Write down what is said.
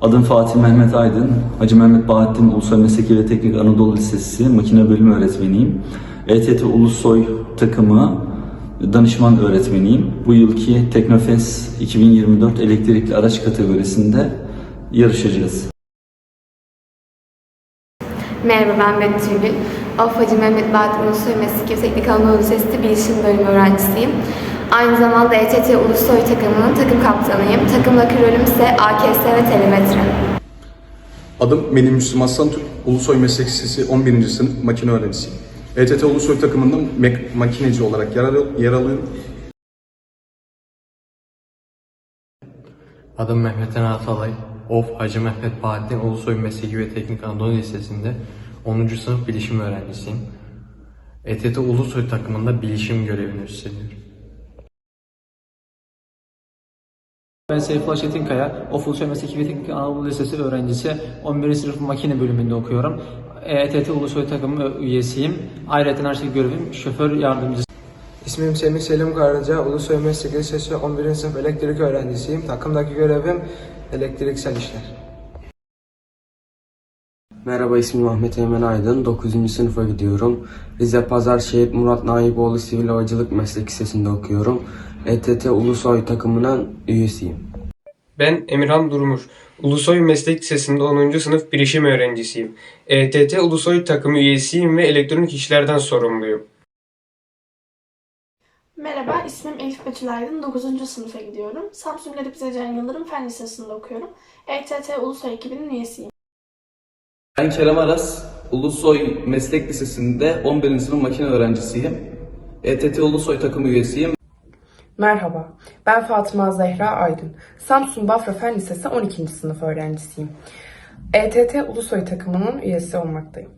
Adım Fatih Mehmet Aydın. Hacı Mehmet Bahattin Ulusoy Mesleki ve Teknik Anadolu Lisesi Makine Bölümü Öğretmeniyim. ETT Ulusoy takımı danışman öğretmeniyim. Bu yılki Teknofest 2024 elektrikli araç kategorisinde yarışacağız. Merhaba ben Betül Gül. Of Hacı Mehmet Bahattin Ulusoy Mesleki ve Teknik Anadolu Lisesi Bilişim Bölümü öğrencisiyim. Aynı zamanda ETT Ulusoy takımının takım kaptanıyım. Takımdaki rolüm ise AKS ve telemetre. Adım Melih Müslüm Aslan Türk, Ulusoy Meslek Lisesi 11. sınıf makine öğrencisiyim. ETT Ulusoy takımında mek- makineci olarak yer, al- yer alıyorum. Adım Mehmet Ener Atalay. Of Hacı Mehmet Bahattin Ulusoy Mesleki ve Teknik Anadolu Lisesi'nde 10. sınıf bilişim öğrencisiyim. ETT Ulusoy takımında bilişim görevini üstleniyorum. Ben Seyfullah Çetinkaya, Ofulçay Mesleki ve Teknik Anadolu Lisesi öğrencisi. 11. sınıf makine bölümünde okuyorum. ETT Ulusoy takımı üyesiyim. Ayrıca her şey görevim şoför yardımcısı. İsmim Semih Selim Karaca, Ulusoy Meslek Lisesi 11. sınıf elektrik öğrencisiyim. Takımdaki görevim elektriksel işler. Merhaba ismim Ahmet Eymen Aydın. 9. sınıfa gidiyorum. Rize Pazar Şehit Murat Naiboğlu Sivil Havacılık Meslek Lisesi'nde okuyorum. ETT Ulusoy takımının üyesiyim. Ben Emirhan Durmuş. Ulusoy Meslek Lisesi'nde 10. sınıf bilişim öğrencisiyim. ETT Ulusoy takımı üyesiyim ve elektronik işlerden sorumluyum. Merhaba, ismim Elif Betül Aydın. 9. sınıfa gidiyorum. Samsun Edip Zecan Yıldırım Fen Lisesi'nde okuyorum. ETT Ulusoy ekibinin üyesiyim. Ben Kerem Aras, Ulusoy Meslek Lisesi'nde 11. sınıf makine öğrencisiyim. ETT Ulusoy takım üyesiyim. Merhaba, ben Fatıma Zehra Aydın. Samsun Bafra Fen Lisesi 12. sınıf öğrencisiyim. ETT Ulusoy takımının üyesi olmaktayım.